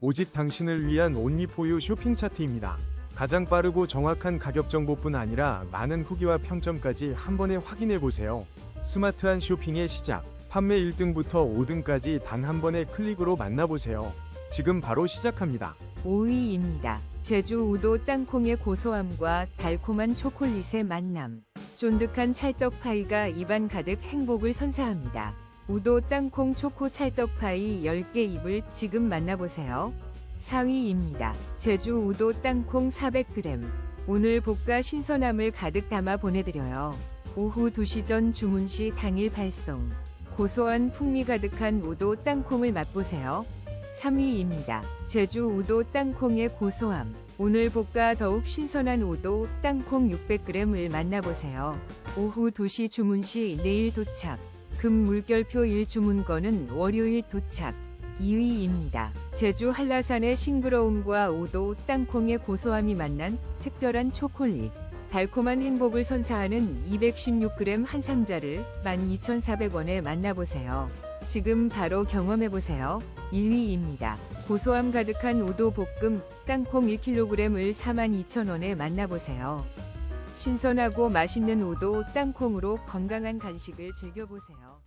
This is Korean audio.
오직 당신을 위한 온리포유 쇼핑 차트입니다. 가장 빠르고 정확한 가격 정보뿐 아니라 많은 후기와 평점까지 한 번에 확인해 보세요. 스마트한 쇼핑의 시작. 판매 1등부터 5등까지 단 한 번의 클릭으로 만나보세요. 지금 바로 시작합니다. 5위입니다. 제주 우도 땅콩의 고소함과 달콤한 초콜릿의 만남. 쫀득한 찰떡 파이가 입안 가득 행복을 선사합니다. 우도 땅콩 초코 찰떡파이 10개 입을 지금 만나보세요. 4위입니다. 제주 우도 땅콩 400g. 오늘 볶아 신선함을 가득 담아 보내드려요. 오후 2시 전 주문 시 당일 발송. 고소한 풍미 가득한 우도 땅콩을 맛보세요. 3위입니다. 제주 우도 땅콩의 고소함. 오늘 볶아 더욱 신선한 우도 땅콩 600g을 만나보세요. 오후 2시 주문 시 내일 도착. 금 물결표 1 주문건은 월요일 도착. 2위입니다. 제주 한라산의 싱그러움과 우도 땅콩의 고소함이 만난 특별한 초콜릿. 달콤한 행복을 선사하는 216g 한 상자를 12,400원에 만나보세요. 지금 바로 경험해보세요. 1위입니다. 고소함 가득한 우도 볶음 땅콩 1kg을 42,000원에 만나보세요. 신선하고 맛있는 우도 땅콩으로 건강한 간식을 즐겨보세요.